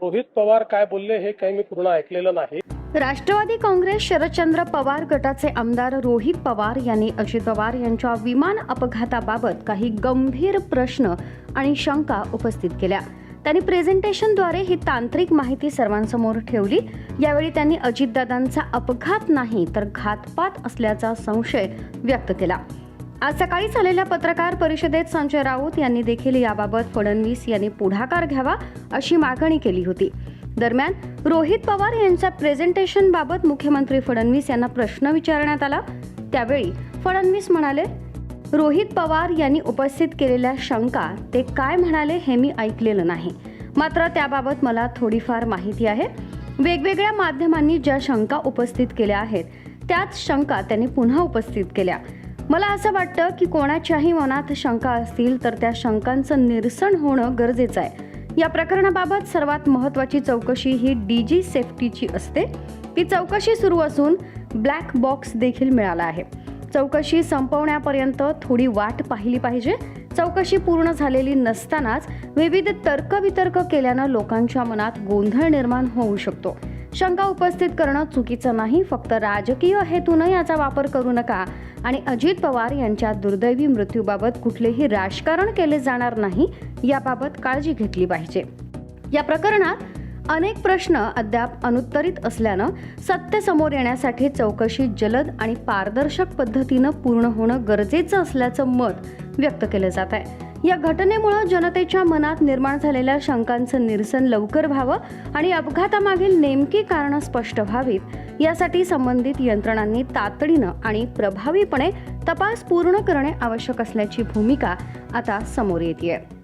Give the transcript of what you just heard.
रोहित पवार काय बोलले हे काही मी पूर्ण ऐकलेलं नाही. राष्ट्रवादी काँग्रेस शरदचंद्र पवार गटाचे आमदार रोहित पवार यांनी अजित पवार यांच्या विमान अपघाताबाबत काही गंभीर प्रश्न आणि शंका उपस्थित केल्या. त्यांनी प्रेझेंटेशनद्वारे ही तांत्रिक माहिती सर्वांसमोर ठेवली. यावेळी त्यांनी अजितदादांचा अपघात नाही तर घातपात असल्याचा संशय व्यक्त केला. आज सकाळी झालेल्या पत्रकार परिषदेत संजय राऊत यांनी देखील याबाबत फडणवीस यांनी पुढाकार घ्यावा अशी मागणी केली होती. दरम्यान रोहित पवार यांच्या प्रेझेंटेशनबाबत मुख्यमंत्री फडणवीस यांना प्रश्न विचारण्यात आला. त्यावेळी फडणवीस म्हणाले रोहित पवार यांनी उपस्थित केलेल्या शंका ते काय म्हणाले हे मी ऐकलेलं नाही. मात्र त्याबाबत मला थोडीफार माहिती आहे. वेगवेगळ्या माध्यमांनी ज्या शंका उपस्थित केल्या आहेत त्याच शंका त्यांनी पुन्हा उपस्थित केल्या. मला असं वाटतं की कोणाच्याही मनात शंका असतील तर त्या शंकांचं निरसन होणं गरजेचं आहे. या प्रकरणाबाबत सर्वात महत्त्वाची चौकशी ही डी जी सेफ्टीची असते. ती चौकशी सुरू असून ब्लॅक बॉक्स देखील मिळाला आहे. चौकशी संपवण्यापर्यंत थोडी वाट पाहिली पाहिजे. चौकशी पूर्ण झालेली नसतानाच विविध तर्कवितर्क केल्यानं लोकांच्या मनात गोंधळ निर्माण होऊ शकतो. शंका उपस्थित करणं चुकीचं नाही फक्त राजकीय हेतूनं याचा वापर करू नका. आणि अजित पवार यांच्या दुर्दैवी मृत्यूबाबत कुठलेही राजकारण केले जाणार नाही याबाबत काळजी घेतली पाहिजे. या प्रकरणात अनेक प्रश्न अद्याप अनुत्तरित असल्यानं सत्य समोर येण्यासाठी चौकशी जलद आणि पारदर्शक पद्धतीनं पूर्ण होणं गरजेचं असल्याचं मत व्यक्त केलं जात आहे. या घटनेमुळं जनतेच्या मनात निर्माण झालेल्या शंकांचं निरसन लवकर व्हावं आणि अपघातामागील नेमकी कारणं स्पष्ट व्हावीत. यासाठी संबंधित यंत्रणांनी तातडीनं आणि प्रभावीपणे तपास पूर्ण करणे आवश्यक असल्याची भूमिका आता समोर येते